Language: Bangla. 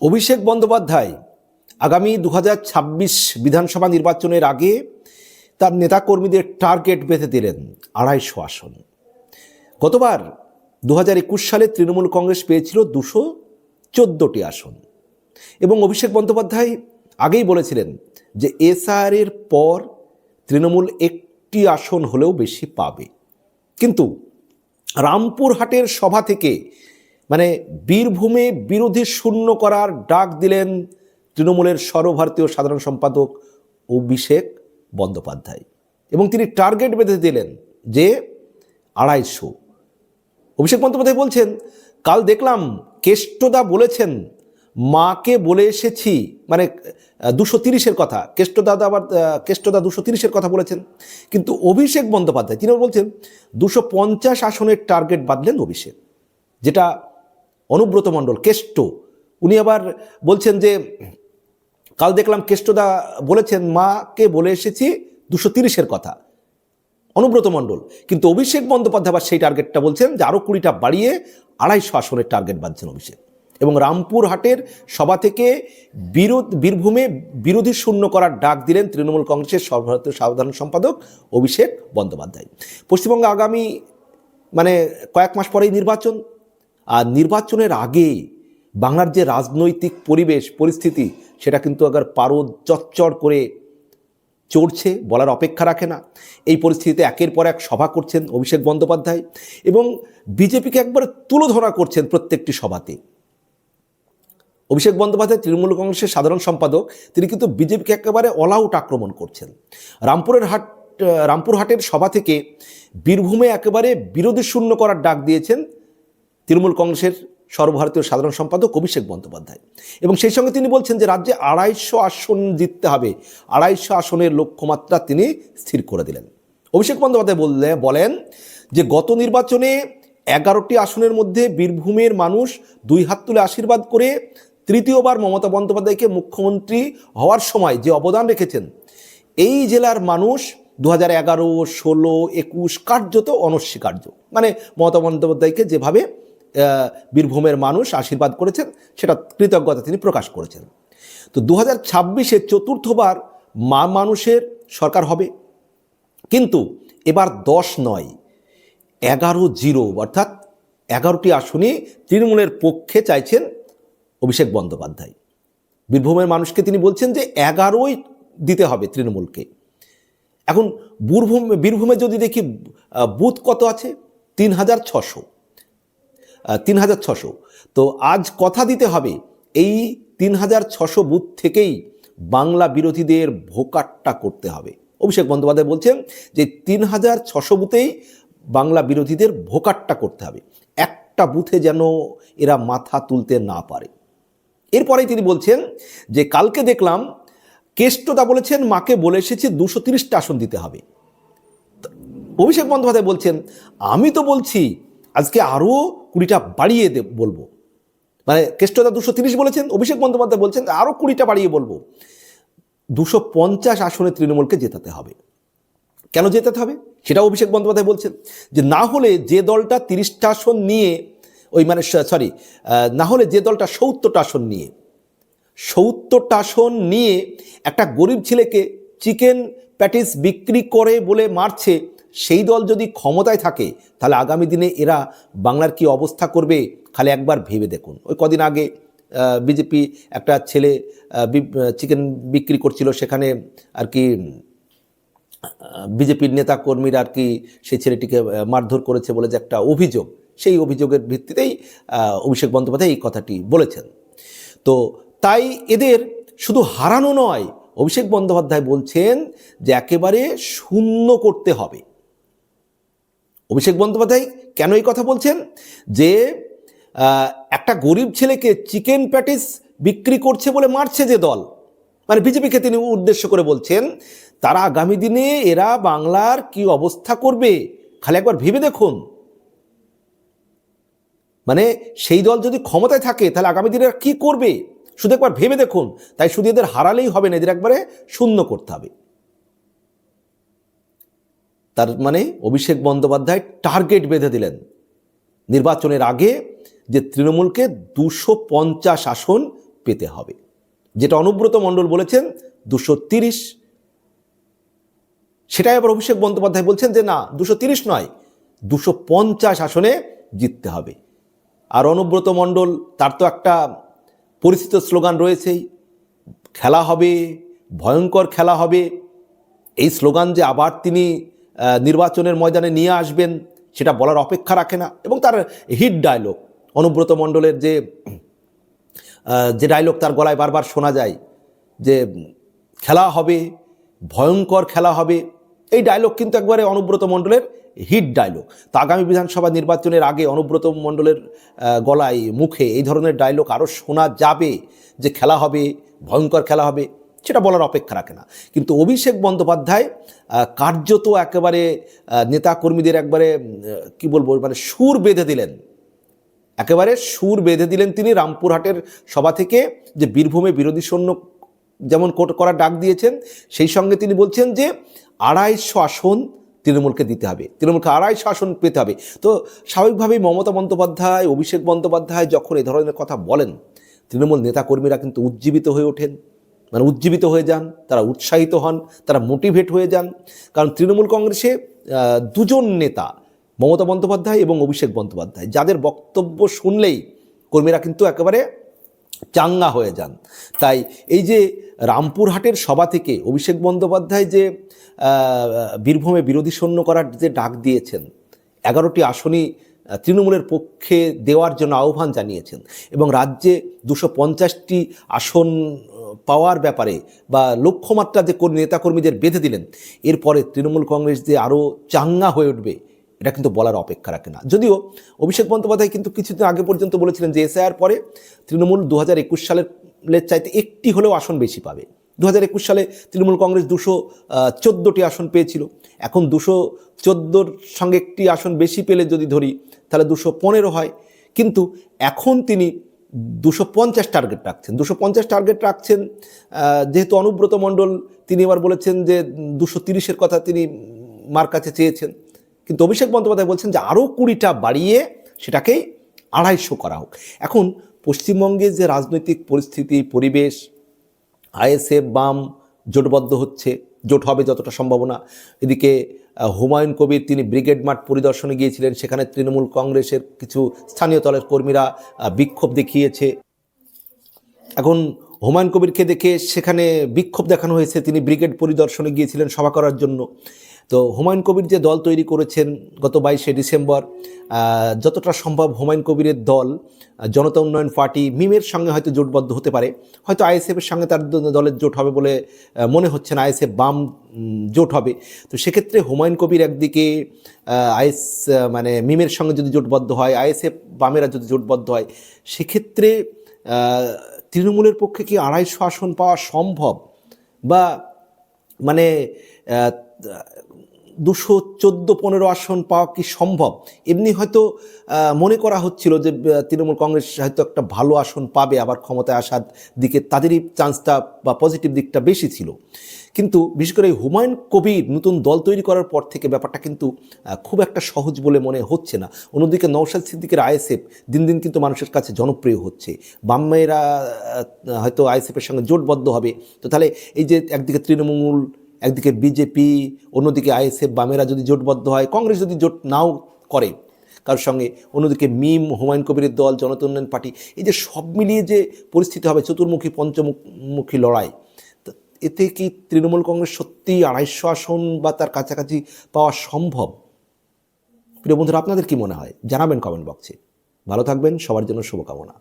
অভিষেক বন্দ্যোপাধ্যায় আগামী দু হাজার ছাব্বিশ বিধানসভা নির্বাচনের আগে তার নেতাকর্মীদের টার্গেট বেঁধে দিলেন আড়াইশো আসন। গতবার দু হাজার একুশ সালে তৃণমূল কংগ্রেস পেয়েছিল দুশো চোদ্দোটি আসন। এবং অভিষেক বন্দ্যোপাধ্যায় আগেই বলেছিলেন যে এসআরের পর তৃণমূল একটি আসন হলেও বেশি পাবে। কিন্তু রামপুরহাটের সভা থেকে মানে বীরভূমে বিরোধী শূন্য করার ডাক দিলেন তৃণমূলের সর্বভারতীয় সাধারণ সম্পাদক অভিষেক বন্দ্যোপাধ্যায়। এবং তিনি টার্গেট বেঁধে দিলেন যে আড়াইশো। অভিষেক বন্দ্যোপাধ্যায় বলছেন, কাল দেখলাম কেষ্টদা বলেছেন, মাকে বলে এসেছি। মানে দুশো তিরিশের কথা, কেষ্টদা আবার কেষ্টদা দুশো তিরিশের কথা বলেছেন। কিন্তু অভিষেক বন্দ্যোপাধ্যায়, তিনি বলছেন, দুশো পঞ্চাশ আসনের টার্গেট বাঁধলেন অভিষেক, যেটা অনুব্রত মণ্ডল, কেষ্ট। উনি আবার বলছেন যে, কাল দেখলাম কেষ্টদা বলেছেন, মাকে বলে এসেছি দুশো তিরিশের কথা। অনুব্রত মণ্ডল, কিন্তু অভিষেক বন্দ্যোপাধ্যায় আবার সেই টার্গেটটা বলছেন যে আরও কুড়িটা বাড়িয়ে আড়াইশো আসনের টার্গেট বাঁধছেন অভিষেক। এবং রামপুরহাটের সভা থেকে বিরোধ, বীরভূমে বিরোধী শূন্য করার ডাক দিলেন তৃণমূল কংগ্রেসের সর্বভারতীয় সাধারণ সম্পাদক অভিষেক বন্দ্যোপাধ্যায়। পশ্চিমবঙ্গে আগামী মানে কয়েক মাস পরেই নির্বাচন আর নির্বাচনের আগে বাংলার যে রাজনৈতিক পরিবেশ, পরিস্থিতি, সেটা কিন্তু আবার পারদ চচ্চড় করে চড়ছে, বলার অপেক্ষা রাখে না। এই পরিস্থিতিতে একের পর এক সভা করছেন অভিষেক বন্দ্যোপাধ্যায় এবং বিজেপিকে একবারে তুলোধরা করছেন প্রত্যেকটি সভাতে। অভিষেক বন্দ্যোপাধ্যায় তৃণমূল কংগ্রেসের সাধারণ সম্পাদক, তিনি কিন্তু বিজেপিকে একেবারে অল আউট আক্রমণ করছেন। রামপুরের হাট, রামপুরহাটের সভা থেকে বীরভূমে একেবারে বিরোধী শূন্য করার ডাক দিয়েছেন তৃণমূল কংগ্রেসের সর্বভারতীয় সাধারণ সম্পাদক অভিষেক বন্দ্যোপাধ্যায়। এবং সেই সঙ্গে তিনি বলছেন যে রাজ্যে আড়াইশো আসন জিততে হবে, আড়াইশো আসনের লক্ষ্যমাত্রা তিনি স্থির করে দিলেন। অভিষেক বন্দ্যোপাধ্যায় বললে, বলেন যে গত নির্বাচনে এগারোটি আসনের মধ্যে বীরভূমের মানুষ দুই হাত তুলে আশীর্বাদ করে তৃতীয়বার মমতা বন্দ্যোপাধ্যায়কে মুখ্যমন্ত্রী হওয়ার সময় যে অবদান রেখেছেন, এই জেলার মানুষ দু হাজার এগারো, ষোলো, একুশ কার্যত অনস্বীকার্য। মানে মমতা বন্দ্যোপাধ্যায়কে যেভাবে বীরভূমের মানুষ আশীর্বাদ করেছেন, সেটা কৃতজ্ঞতা তিনি প্রকাশ করেছেন। তো দু হাজার ছাব্বিশে চতুর্থবার মা মানুষের সরকার হবে। কিন্তু এবার দশ নয়, এগারো জিরো, অর্থাৎ এগারোটি আসনে তৃণমূলের পক্ষে চাইছেন অভিষেক বন্দ্যোপাধ্যায়। বীরভূমের মানুষকে তিনি বলছেন যে এগারোই দিতে হবে তৃণমূলকে। এখন বীরভূম, বীরভূমে যদি দেখি বুথ কত আছে? তিন হাজার ছশো। তিন হাজার ছশো। তো আজ কথা দিতে হবে এই তিন হাজার ছশো বুথ থেকেই বাংলা বিরোধীদের ভোকাট্টা করতে হবে। অভিষেক বন্দ্যোপাধ্যায় বলছেন যে তিন হাজার ছশো বুথেই বাংলা বিরোধীদের ভোকাট্টা করতে হবে। একটা বুথে যেন এরা মাথা তুলতে না পারে। এরপরেই তিনি বলছেন যে কালকে দেখলাম কেষ্টদা বলেছেন, মাকে বলে এসেছে দুশো তিরিশটা আসন দিতে হবে। অভিষেক বন্দ্যোপাধ্যায় বলছেন, আমি তো বলছি, আজকে আরও কুড়িটা বাড়িয়ে দে বলব। মানে কেষ্টদা দুশো তিরিশ বলেছেন, অভিষেক বন্দ্যোপাধ্যায় বলছেন আরও কুড়িটা বাড়িয়ে বলব। দুশো পঞ্চাশ আসনে তৃণমূলকে জেতাতে হবে। কেন জেতাতে হবে? সেটা অভিষেক বন্দ্যোপাধ্যায় বলছেন, যে না হলে যে দলটা তিরিশটা আসন নিয়ে, ওই মানে সরি না হলে যে দলটা সত্তরটা আসন নিয়ে, সত্তরটা আসন নিয়ে একটা গরিব ছেলেকে চিকেন প্যাটিস বিক্রি করে বলে মারছে সেই দল যদি ক্ষমতায় থাকে, তাহলে আগামী দিনে এরা বাংলার কি অবস্থা করবে, খালি একবার ভেবে দেখুন। ওই কদিন আগে বিজেপি একটা ছেলে চিকেন বিক্রি করছিল, সেখানে আর কি বিজেপির নেতা কর্মীরা আর কি সেই ছেলেটিকে মারধর করেছে বলে যে একটা অভিযোগ। সেই অভিযোগের ভিত্তিতেই অভিষেক বন্দ্যোপাধ্যায় এই কথাটি বলেছেন। তো তাই এদের শুধু হারানো নয়, অভিষেক বন্দ্যোপাধ্যায় বলছেন যে একেবারে শূন্য করতে হবে। অভিষেক বন্দ্যোপাধ্যায় কেন এই কথা বলছেন? যে একটা গরিব ছেলেকে চিকেন প্যাটিস বিক্রি করছে বলে মারছে যে দল। মানে বিজেপিকে তিনি উদ্দেশ্য করে বলছেন, তারা আগামী দিনে এরা বাংলার কি অবস্থা করবে? খালি একবার ভেবে দেখুন। মানে সেই দল যদি ক্ষমতায় থাকে, তাহলে আগামী দিনে কি করবে? শুধু একবার ভেবে দেখুন। তাই শুধু এদের হারালেই হবে না, এদের একবারে শূন্য করতে হবে। তার মানে অভিষেক বন্দ্যোপাধ্যায় টার্গেট বেঁধে দিলেন। নির্বাচনের আগে যে তৃণমূলকে দুশো পঞ্চাশ আসন পেতে হবে। যেটা অনুব্রত মণ্ডল বলেছেন, দুশো তিরিশ। সেটাই আবার অভিষেক বন্দ্যোপাধ্যায় বলছেন যে না, দুশো তিরিশ নয়, দুশো পঞ্চাশ আসনে জিততে হবে। আর অনুব্রত মণ্ডল, তার তো একটা পরিচিত স্লোগান রয়েছেই, খেলা হবে, ভয়ঙ্কর খেলা হবে। এই স্লোগান যে আবার তিনি নির্বাচনের ময়দানে নিয়ে আসবেন, সেটা বলার অপেক্ষা রাখে না। এবং তার হিট ডায়লগ অনুব্রত মণ্ডলের যে যে ডায়লগ তার গলায় বারবার শোনা যায় যে, খেলা হবে, ভয়ঙ্কর খেলা হবে। এই ডায়লগ কিন্তু একবারে অনুব্রত মণ্ডলের হিট ডায়লগ তো আগামী বিধানসভা নির্বাচনের আগে অনুব্রত মণ্ডলের গলায়, মুখে এই ধরনের ডায়লগ আরও শোনা যাবে যে খেলা হবে, ভয়ঙ্কর খেলা হবে। সেটা বলার অপেক্ষা রাখে না। কিন্তু অভিষেক বন্দ্যোপাধ্যায় কার্যত একেবারে নেতাকর্মীদের একবারে কি বলব মানে সুর বেঁধে দিলেন। একেবারে সুর বেঁধে দিলেন তিনি রামপুরহাটের সভা থেকে যে বীরভূমে বিরোধী সৈন্য যেমন কোট- করার ডাক দিয়েছেন, সেই সঙ্গে তিনি বলছেন যে আড়াইশো আসন তৃণমূলকে দিতে হবে। তৃণমূলকে আড়াইশো আসন পেতে হবে। তো স্বাভাবিকভাবেই মমতা বন্দ্যোপাধ্যায়, অভিষেক বন্দ্যোপাধ্যায় যখন এই ধরনের কথা বলেন, তৃণমূল নেতাকর্মীরা কিন্তু উজ্জীবিত হয়ে ওঠেন। মানে উজ্জীবিত হয়ে যান, তারা উৎসাহিত হন, তারা মোটিভেট হয়ে যান। কারণ তৃণমূল কংগ্রেসে দুজন নেতা, মমতা বন্দ্যোপাধ্যায় এবং অভিষেক বন্দ্যোপাধ্যায়, যাদের বক্তব্য শুনলেই কর্মীরা কিন্তু একেবারে চাঙ্গা হয়ে যান। তাই এই যে রামপুরহাটের সভা থেকে অভিষেক বন্দ্যোপাধ্যায় যে বীরভূমে বিরোধী সৈন্য করার যে ডাক দিয়েছেন, এগারোটি আসনই তৃণমূলের পক্ষে দেওয়ার জন্য আহ্বান জানিয়েছেন এবং রাজ্যে দুশো পঞ্চাশটি আসন পাওয়ার ব্যাপারে বা লক্ষ্যমাত্রা যে কর্মী- নেতাকর্মীদের বেঁধে দিলেন, এরপরে তৃণমূল কংগ্রেস যে আরও চাঙ্গা হয়ে উঠবে, এটা কিন্তু বলার অপেক্ষা রাখে না। যদিও অভিষেক বন্দ্যোপাধ্যায় কিন্তু কিছুদিন আগে পর্যন্ত বলেছিলেন যে এসআইআর পরে তৃণমূল দু হাজার একুশ সালের চাইতে একটি হলেও আসন বেশি পাবে। দু হাজার একুশ সালে তৃণমূল কংগ্রেস দুশো চোদ্দোটি আসন পেয়েছিল। এখন দুশো চোদ্দোর সঙ্গে একটি আসন বেশি পেলে যদি ধরি, তাহলে দুশো পনেরো হয়। কিন্তু এখন তিনি দুশো পঞ্চাশ টার্গেট রাখছেন। দুশো পঞ্চাশ টার্গেট রাখছেন যেহেতু অনুব্রত মণ্ডল, তিনি এবার বলেছেন যে দুশো তিরিশের কথা তিনি মার কাছে চেয়েছেন। কিন্তু অভিষেক বন্দ্যোপাধ্যায় বলছেন যে আরও কুড়িটা বাড়িয়ে সেটাকেই আড়াইশো করা হোক। এখন পশ্চিমবঙ্গের যে রাজনৈতিক পরিস্থিতি, পরিবেশ, আইএসএফ বাম জোটবদ্ধ হচ্ছে জোট হবে যতটা সম্ভাবনা। এদিকে হুমায়ুন কবির তিনি ব্রিগেড মাঠ পরিদর্শনে গিয়েছিলেন, সেখানে তৃণমূল কংগ্রেসের কিছু স্থানীয় দলের কর্মীরা বিক্ষোভ দেখিয়েছে। এখন হুমায়ুন কবিরকে দেখে সেখানে বিক্ষোভ দেখানো হয়েছে। তিনি ব্রিগেড পরিদর্শনে গিয়েছিলেন সভা করার জন্য। তো হুমায়ুন কবির যে দল তৈরি করেছেন গত বাইশে ডিসেম্বর যতটা সম্ভব হুমায়ুন কবিরের দল জনতা উন্নয়ন পার্টি, মিমের সঙ্গে হয়তো জোটবদ্ধ হতে পারে। হয়তো আইএসএফের সঙ্গে তার দলের জোট হবে বলে মনে হচ্ছে না, আইএসএফ বাম জোট হবে। তো সেক্ষেত্রে হুমায়ুন কবির একদিকে আইএস মানে মিমের সঙ্গে যদি জোটবদ্ধ হয়, আইএসএফ বামেরা যদি জোটবদ্ধ হয়, সেক্ষেত্রে তৃণমূলের পক্ষে কি আড়াইশো আসন পাওয়া সম্ভব? বা মানে দুশো চোদ্দ পনেরো আসন পাওয়া কি সম্ভব? এমনি হয়তো মনে করা হচ্ছিল যে তৃণমূল কংগ্রেস হয়তো একটা ভালো আসন পাবে, আবার ক্ষমতায় আসার দিকে তাদেরই চান্সটা বা পজিটিভ দিকটা বেশি ছিল। কিন্তু বিশেষ করে হুমায়ুন কবির নতুন দল তৈরি করার পর থেকে ব্যাপারটা কিন্তু খুব একটা সহজ বলে মনে হচ্ছে না। অন্যদিকে নৌশাদ সিদ্দিকের আইএসএফ দিন দিন কিন্তু মানুষের কাছে জনপ্রিয় হচ্ছে। বাম্মেরা হয়তো আইএসএফের সঙ্গে জোটবদ্ধ হবে। তো তাহলে এই যে একদিকে তৃণমূল একদিকে বিজেপি, অন্যদিকে আইএসএফ, বামেরা যদি জোটবদ্ধ হয়, কংগ্রেস যদি জোট নাও করে, কারোর সঙ্গে। অন্যদিকে মিম, হুমায়ুন কবিরের দল, জনতা উন্নয়ন পার্টি, এই যে সব মিলিয়ে যে পরিস্থিতি হবে, চতুর্মুখী, পঞ্চমুখী লড়াই এতে কি তৃণমূল কংগ্রেস সত্যিই আড়াইশো আসন বা তার কাছাকাছি পাওয়া সম্ভব? প্রিয় বন্ধুরা, আপনাদের কি মনে হয়? জানাবেন কমেন্ট বক্সে ভালো থাকবেন, সবার জন্য শুভকামনা।